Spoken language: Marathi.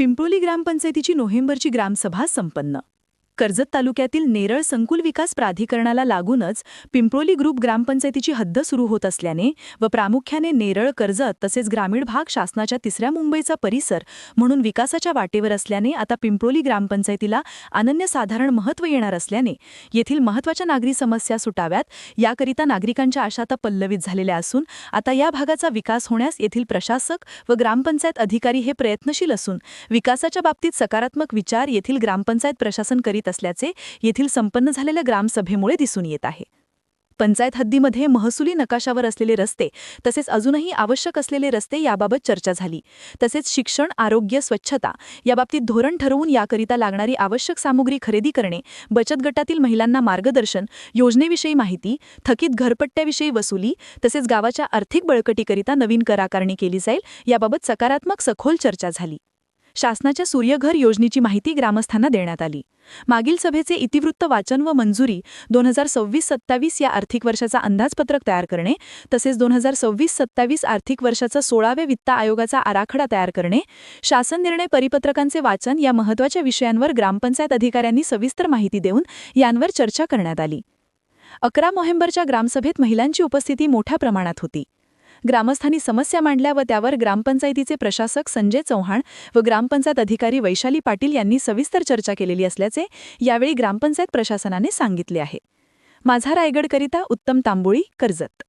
पिंपोली ग्रामपंचायतीची नोव्हेंबरची ग्रामसभा संपन्न. कर्जत तालुक्यातील नेरळ संकुल विकास प्राधिकरणाला लागूनच पिंपरोली ग्रुप ग्रामपंचायतीची हद्द सुरू होत असल्याने व प्रामुख्याने नेरळ कर्जत तसेच ग्रामीण भाग शासनाच्या तिसऱ्या मुंबईचा परिसर म्हणून विकासाच्या वाटेवर असल्याने आता पिंपरोली ग्रामपंचायतीला अनन्यसाधारण महत्त्व येणार असल्याने येथील महत्त्वाच्या नागरी समस्या सुटाव्यात. याकरिता नागरिकांच्या आशा आता पल्लवित झालेल्या असून आता या भागाचा विकास होण्यास येथील प्रशासक व ग्रामपंचायत अधिकारी हे प्रयत्नशील असून विकासाच्या बाबतीत सकारात्मक विचार येथील ग्रामपंचायत प्रशासन करीत असल्याचे येथील संपन्न झालेल्या ग्रामसभेमुळे दिसून येत आहे. पंचायत हद्दीमध्ये महसुली नकाशावर असलेले रस्ते तसेच अजूनही आवश्यक असलेले रस्ते याबाबत चर्चा झाली. तसेच शिक्षण आरोग्य स्वच्छता याबाबतीत धोरण ठरवून याकरिता लागणारी आवश्यक सामुग्री खरेदी करणे बचत गटातील महिलांना मार्गदर्शन योजनेविषयी माहिती थकीत घरपट्ट्याविषयी वसुली तसेच गावाच्या आर्थिक बळकटीकरिता नवीन कराकारणी केली जाईल याबाबत सकारात्मक सखोल चर्चा झाली. शासनाच्या सूर्यघर योजनेची माहिती ग्रामस्थांना देण्यात आली. मागील सभेचे इतिवृत्त वाचन व मंजुरी दोन हजार सव्वीस सत्तावीस या आर्थिक वर्षाचा अंदाजपत्रक तयार करणे तसेच दोन हजार सव्वीस सत्तावीस आर्थिक वर्षाचा सोळाव्या वित्त आयोगाचा आराखडा तयार करणे शासन निर्णय परिपत्रकांचे वाचन या महत्त्वाच्या विषयांवर ग्रामपंचायत अधिकाऱ्यांनी सविस्तर माहिती देऊन यांवर चर्चा करण्यात आली. अकरा नोव्हेंबरच्या ग्रामसभेत महिलांची उपस्थिती मोठ्या प्रमाणात होती. ग्रामस्थांनी समस्या मांडल्या व त्यावर ग्रामपंचायतीचे प्रशासक संजय चव्हाण व ग्रामपंचायत अधिकारी वैशाली पाटील यांनी सविस्तर चर्चा केलेली असल्याचे यावेळी ग्रामपंचायत प्रशासनाने सांगितले आहे. माझा रायगडकरिता उत्तम तांबोळी कर्जत.